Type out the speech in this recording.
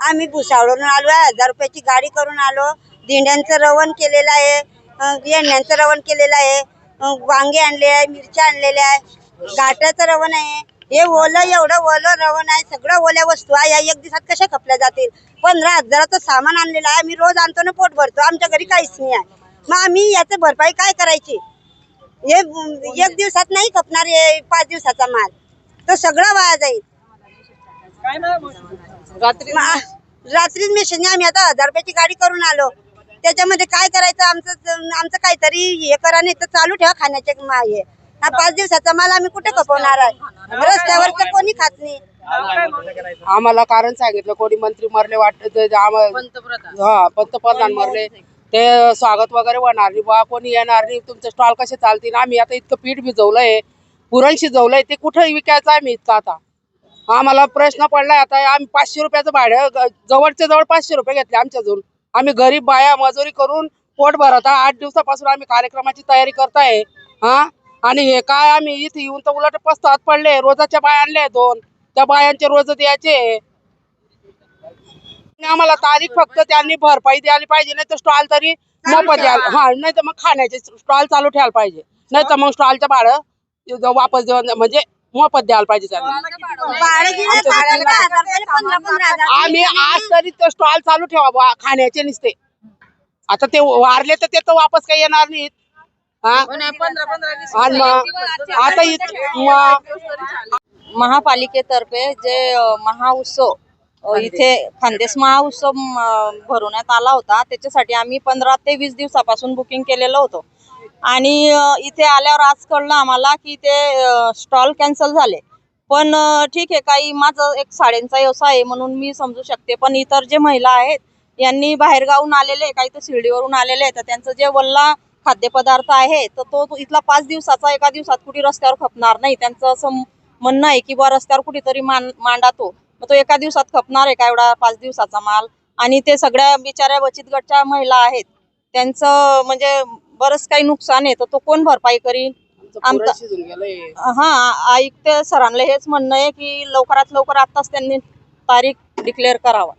आम्ही भुसावळून आलो आहे हजार रुपयाची गाडी करून आलो. दिंड्यांचं रवण केलेलं आहे. येण्यांचं रवण केलेलं आहे. वांगे आणले आहे मिरच्या आणलेल्या आहे. गाठाचं रवण आहे. हे ओलं एवढं ओलं रवण आहे सगळं ओल्या वस्तू आहे. या एक दिवसात कशा खपल्या जातील? पंधरा हजाराचं सामान आणलेलं आहे. आम्ही रोज आणतो ना पोट भरतो. आमच्या घरी काहीच नाही आहे. मग आम्ही याचं भरपाई काय करायची? हे एक दिवसात नाही खपणार हे पाच दिवसाचा माल. तो सगळा वाया जाईल. रात्री रात्रीच? मेसेज आम्ही आता हजार रुपयाची गाडी करून आलो. त्याच्यामध्ये काय करायचं? आमचं आमचं काहीतरी हे करा नाही तर चालू ठेवा खाण्याचे मा- हे. हा पाच दिवसाचा माल आम्ही कुठे खपवणार आहे? रस्त्यावर तर कोणी खात नाही. आम्हाला कारण सांगितलं कोणी मंत्री मरले वाटत हा पंतप्रधान मरले. ते स्वागत वगैरे होणार नाही. बा कोणी येणार नाही. तुमचे स्टॉल कसे चालतील? आम्ही आता इतकं पीठ भिजवलंय. पुरण शिजवलंय. ते कुठं विकायचं आम्ही इतकं आता. आम्हाला प्रश्न पडलाय आता. आम्ही पाचशे रुपयाचं भाडं ग- जवळचे जवळ पाचशे रुपये घेतले आमच्याजवळ. आम्ही गरीब बाया मजुरी करून पोट भरत. आठ दिवसापासून आम्ही कार्यक्रमाची तयारी करताय. हा? आणि हे काय आम्ही इथे येऊन तर उलट पस्तात पडले. रोजाच्या बाया आणले दोन. त्या बायांचे रोज द्यायचे. आम्हाला तारीख फक्त त्यांनी भरपाई द्यायला पाहिजे. नाही तर स्टॉल तरी मोफत द्यायला. हा नाही तर मग खाण्याचे स्टॉल चालू ठेवायला पाहिजे. नाही तर मग स्टॉलचं भाडं वापस देऊन म्हणजे मोफत द्यायला पाहिजे त्यांना. आम्ही आज तरी तो स्टॉल चालू ठेवा खाण्याचे नुसते. आता ते वारले तर ते तर वापस काही येणार नाहीत. आता महापालिकेतर्फे जे महाउत्सव इथे खानदेश महाउत्सव भरवण्यात आला होता. त्याच्यासाठी आम्ही पंधरा ते वीस दिवसापासून बुकिंग केलेलं होतं. आणि इथे आल्यावर आज कळलं आम्हाला की ते स्टॉल कॅन्सल झाले. पण ठीक आहे काही माझं एक साड्यांचा व्यवसाय आहे म्हणून मी समजू शकते. पण इतर जे महिला आहेत यांनी बाहेरगावून आलेले काही तर शिर्डीवरून आलेले आहेत तर त्यांचं जे वल्ला खाद्यपदार्थ आहे तर तो तो इथला पाच दिवसाचा एका दिवसात कुठे रस्त्यावर खपणार नाही. त्यांचं असं म्हणणं आहे की बा रस्त्यावर कुठेतरी मान मांडा तो. मग तो एका दिवसात खपणार आहे का एवढा पाच दिवसाचा माल? आणि ते सगळ्या बिचाऱ्या बचत गटच्या महिला आहेत त्यांचं म्हणजे बरंच काही नुकसान आहे तर तो कोण भरपाई पुरण आमचं- हा आयुक्त सरांना हेच म्हणणं आहे की लवकरात लवकर आताच त्यांनी तारीख डिक्लेअर करावा.